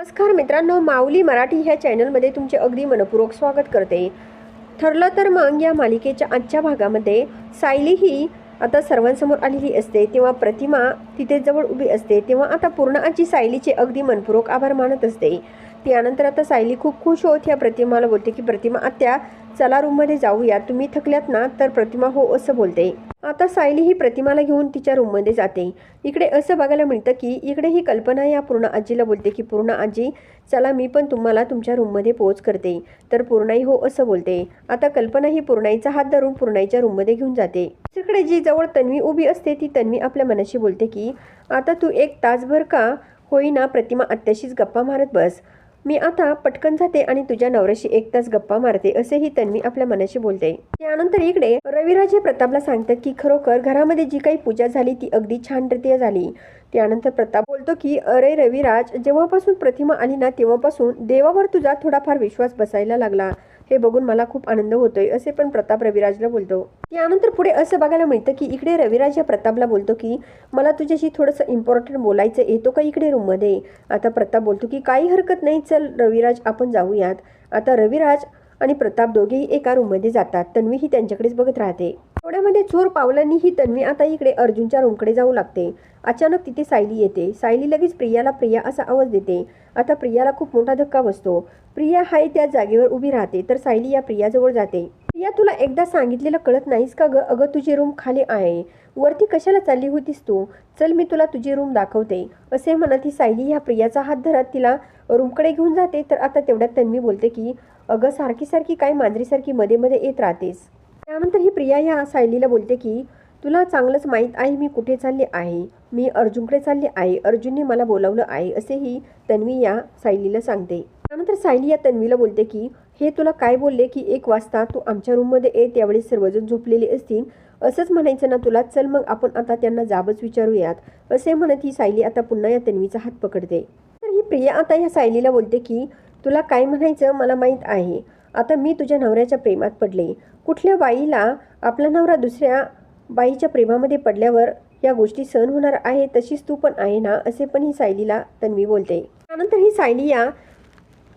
नमस्कार मित्रांनो माऊली मराठी ह्या चॅनलमध्ये तुमचे अगदी मनपूर्वक स्वागत करते. ठरलं तर मग या मालिकेच्या आजच्या भागामध्ये सायली ही आता सर्वांसमोर आलेली असते तेव्हा प्रतिमा तिथे जवळ उभी असते तेव्हा आता पूर्ण आजी सायलीचे अगदी मनपूर्वक आभार मानत असते. त्यानंतर आता सायली खूप खुश होत या प्रतिमाला बोलते की प्रतिमा आत्या चला रूममध्ये जाऊया. तुम्ही थकल्यात ना तर प्रतिमा हो असं बोलते. आता सायली ही प्रतिमाला घेऊन तिच्या रूममध्ये जाते. इकडे असं बघायला मिळतं की इकडे ही कल्पना या पूर्ण आजीला बोलते की पूर्ण आजी चला मी पण तुम्हाला तुमच्या रूममध्ये पोच करते. तर पूर्णाई हो असं बोलते. आता कल्पना ही पूर्णाईचा हात धरून पूर्णाईच्या रूममध्ये घेऊन जाते. तिकडे जी जवळ तन्वी उभी असते ती तन्वी आपल्या मनाशी बोलते की आता तू एक तासभर का होईना प्रतिमा आत्याशीच गप्पा मारत बस. मी आता पटकन जाते आणि तुझ्या नवऱ्याशी एक तास गप्पा मारते असेही तन्वी आपल्या मनाशी बोलते. त्यानंतर इकडे रविराजे प्रतापला सांगतात की खरोखर घरामध्ये जी काही पूजा झाली ती अगदी छान रीत्या झाली. त्यानंतर प्रताप बोलतो की अरे रविराज जेव्हापासून प्रतिमा आली ना तेव्हापासून देवावर तुझा थोडाफार विश्वास बसायला लागला. हे बघून मला खूप आनंद होतोय असे पण प्रताप रविराजला बोलतो. यानंतर पुढे असं बघायला मिळतं की इकडे रविराज या प्रतापला बोलतो की मला तुझ्याशी थोडंसं इम्पॉर्टंट बोलायचं येतो का इकडे रूममध्ये आता प्रताप बोलतो की काही हरकत नाही चल रविराज आपण जाऊयात. आता रविराज आणि प्रताप दोघेही एका रूममध्ये जातात तन्वी ही त्यांच्याकडेच बघत राहते. थोड्यामध्ये चोर पावलांनी ही तन्वी आता इकडे अर्जुनच्या रूमकडे जाऊ लागते. अचानक तिथे सायली येते. सायली लगेच प्रियाला प्रिया असा आवाज देते. आता प्रियाला खूप मोठा धक्का बसतो. प्रिया हाय त्या जागेवर उभी राहते तर सायली या प्रियाजवळ जाते. प्रिया तुला एकदा सांगितलेलं कळत नाहीस का ग? अगं तुझी रूम खाली आहे. वरती कशाला चालली होतीस तू? चल मी तुला तुझी रूम दाखवते. असे म्हणत ही सायली ह्या प्रियाचा हात धरत तिला रूमकडे घेऊन जाते. तर आता तेवढ्यात तन्वी बोलते की अगं सारखी सारखी काय मांजरीसारखी मध्ये मध्ये येत राहतेस? त्यानंतर ही प्रिया ह्या सायलीला बोलते की तुला चांगलंच माहीत आहे मी कुठे चालले आहे? मी अर्जुनकडे चालले आहे. अर्जुनने मला बोलावलं आहे असेही तन्वी या सायलीला सांगते. त्यानंतर सायली या तन्वीला बोलते की हे तुला काय बोलले की एक वाजता तू आमच्या रूममध्ये ये त्यावेळी सर्वजण झोपलेले असतील. असंच म्हणायचं ना तुला चल मग आपण आता त्यांना जाबच विचारूयात असे म्हणत ही सायली आता पुन्हा या तन्वीचा हात पकडते. तर ही प्रिया आता या सायलीला बोलते की तुला काय म्हणायचं? मला माहीत आहे. आता मी तुझ्या नवऱ्याच्या प्रेमात पडले. कुठल्या बाईला आपला नवरा दुसऱ्या बाईच्या प्रेमामध्ये पडल्यावर या गोष्टी सहन होणार आहे तशीच तू पण आहे ना असे पण ही सायलीला तन्वी बोलते. त्यानंतर ही सायली या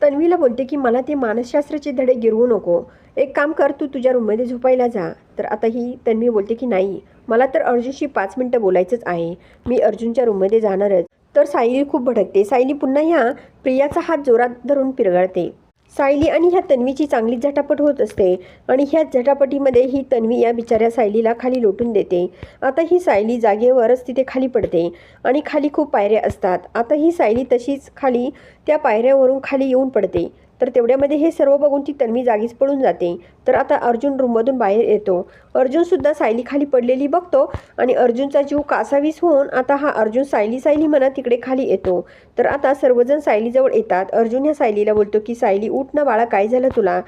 तन्वीला बोलते की मला ते मानसशास्त्राचे धडे गिरवू नको. एक काम कर तू तुझ्या रूममध्ये झोपायला जा. तर आता ही तन्वी बोलते की नाही मला तर अर्जुनशी पाच मिनटं बोलायचंच आहे. मी अर्जुनच्या रूममध्ये जाणारच. तर सायली खूप भडकते. सायली पुन्हा ह्या प्रियाचा हात जोरात धरून पिरगळते. सायली आणि ह्या तन्वीची चांगली झटापट होत असते आणि ह्या झटापटीमध्ये ही तन्वी या बिचाऱ्या सायलीला खाली लोटून देते. आता ही सायली जागेवरच तिथे खाली पडते आणि खाली खूप पायऱ्या असतात. आता ही सायली तशीच खाली त्या पायऱ्यावरून खाली येऊन पडते. तर तेवढ्यामध्ये हे सर्व बघून ती तन्वी जागीच पडून जाते. तर आता अर्जुन रूममधून बाहेर येतो. अर्जुनसुद्धा सायली खाली पडलेली बघतो आणि अर्जुनचा जीव कासावीस होऊन आता हा अर्जुन सायली सायली म्हणा तिकडे खाली येतो. तर आता सर्वजण सायलीजवळ येतात. अर्जुन ह्या सायलीला बोलतो की सायली उठ ना बाळा काय झालं तुला?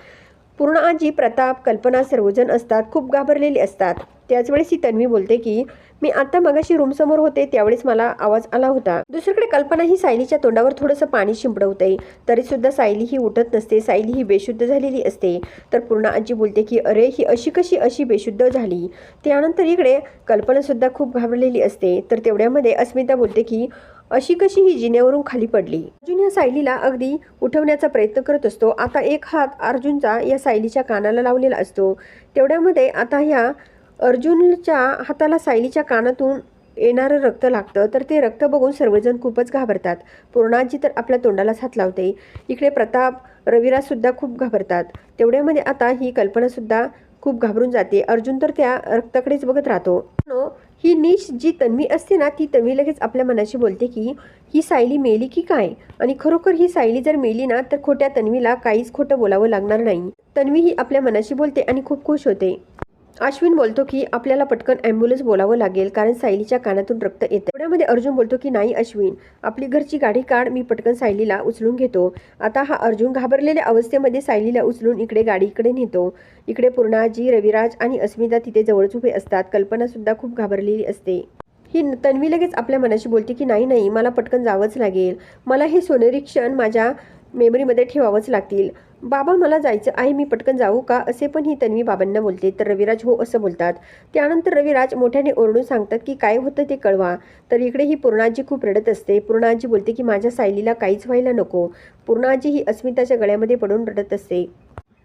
पूर्ण आजी प्रताप कल्पना सर्वजण असतात. खूप घाबरलेले असतात. त्याचवेळेस ही तन्वी बोलते की मी आता मगाशी रूमसमोर होते त्यावेळेस मला आवाज आला होता. दुसरीकडे कल्पना ही सायलीच्या तोंडावर थोडंसं पाणी शिंपडवते. तरी सुद्धा सायली ही उठत नसते सायली ही बेशुद्ध झालेली असते. तर पूर्ण आजी बोलते की अरे ही अशी कशी अशी बेशुद्ध झाली? त्यानंतर इकडे कल्पना सुद्धा खूप घाबरलेली असते. तर तेवढ्यामध्ये अस्मिता बोलते की अशी कशी ही जिन्यावरून खाली पडली? अर्जुन या सायलीला अगदी उठवण्याचा प्रयत्न करत असतो. आता एक हात अर्जुनचा या सायलीच्या कानाला लावलेला असतो. तेवढ्यामध्ये आता ह्या अर्जुनच्या हाताला सायलीच्या कानातून येणारं रक्त लागतं तर ते रक्त बघून सर्वजण खूपच घाबरतात. पूर्णाजी तर आपल्या तोंडालाच हात लावते. इकडे प्रताप रविराजसुद्धा खूप घाबरतात. तेवढ्यामध्ये आता ही कल्पनासुद्धा खूप घाबरून जाते. अर्जुन तर त्या रक्ताकडेच बघत राहतो. नो ही निश जी तन्वी असते ना ती तन्वी लगेच आपल्या मनाशी बोलते की ही सायली मेली की काय? आणि खरोखर ही सायली जर मेली ना तर खोट्या तन्वीला काहीच खोटं बोलावं लागणार नाही. तन्वी ही आपल्या मनाशी बोलते आणि खूप खुश होते. अश्विन बोलतो की आपल्याला पटकन ॲम्ब्युलन्स बोलावं लागेल कारण सायलीच्या कानातून रक्त येते तेवढ्यामध्ये अर्जुन बोलतो की नाही अश्विन आपली घरची गाडी काढ मी पटकन सायलीला उचलून घेतो. आता हा अर्जुन घाबरलेल्या अवस्थेमध्ये सायलीला उचलून इकडे गाडीकडे नेतो. इकडे पूर्णाजी रविराज आणि अस्मिता तिथे जवळच उभे असतात. कल्पना सुद्धा खूप घाबरलेली असते. ही तन्वी लगेच आपल्या मनाशी बोलते की नाही नाही मला पटकन जावंच लागेल. मला हे सोनेरी क्षण माझ्या मेमरीमध्ये ठेवावंच लागतील. बाबा मला जायचं आहे मी पटकन जाऊ का? असे पण ही तन्वी बाबांना बोलते. तर रविराज हो असं बोलतात. त्यानंतर रविराज मोठ्याने ओरडून सांगतात की काय होतं ते कळवा. तर इकडे ही पूर्णाजी खूप रडत असते. पूर्णाजी बोलते की माझ्या सायलीला काहीच व्हायला नको. पूर्णाजी ही अस्मिताच्या गळ्यामध्ये पडून रडत असते.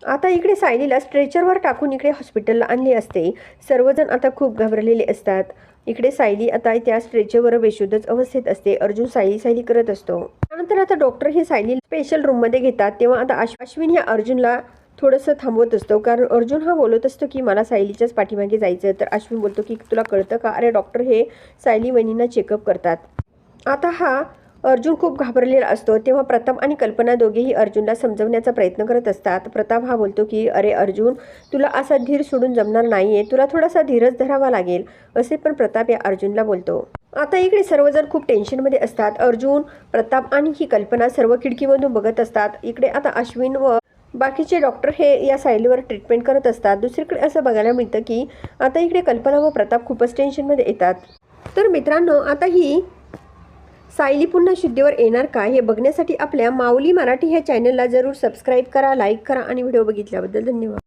आता इकडे सायलीला स्ट्रेचरवर टाकून इकडे हॉस्पिटलला आणले असते. सर्वजण आता खूप घाबरलेले असतात. इकडे सायली आता त्या स्ट्रेचरवर बेशुद्धच अवस्थेत असते. अर्जुन सायली सायली करत असतो. त्यानंतर आता डॉक्टर हे सायली स्पेशल रूममध्ये घेतात. तेव्हा आता अश्विन ह्या अर्जुनला थोडंसं थांबवत असतो. कारण अर्जुन हा बोलत असतो की मला सायलीच्याच पाठीमागे जायचं तर अश्विन बोलतो की तुला कळतं का? अरे डॉक्टर हे सायली वहिनींना चेकअप करतात. आता हा अर्जुन खूप घाबरलेला असतो. तेव्हा प्रताप आणि कल्पना दोघेही अर्जुनला समजवण्याचा प्रयत्न करत असतात. प्रताप हा बोलतो की अरे अर्जुन तुला असा धीर सोडून जमणार नाही आहे तुला थोडासा धीरच धरावा लागेल. असे पण प्रताप या अर्जुनला बोलतो. आता इकडे सर्वजण खूप टेन्शनमध्ये असतात. अर्जुन प्रताप आणि ही कल्पना सर्व खिडकीमधून बघत असतात. इकडे आता अश्विन व बाकीचे डॉक्टर हे या सायलीवर ट्रीटमेंट करत असतात. दुसरीकडे असं बघायला मिळतं की आता इकडे कल्पना व प्रताप खूपच टेन्शनमध्ये येतात. तर मित्रांनो आता ही सायली पुन्हा शुद्धीवर येणार का हे बघण्यासाठी आपल्या माऊली मराठी ह्या चॅनलला जरूर सबस्क्राईब करा लाईक करा आणि व्हिडिओ बघितल्याबद्दल धन्यवाद.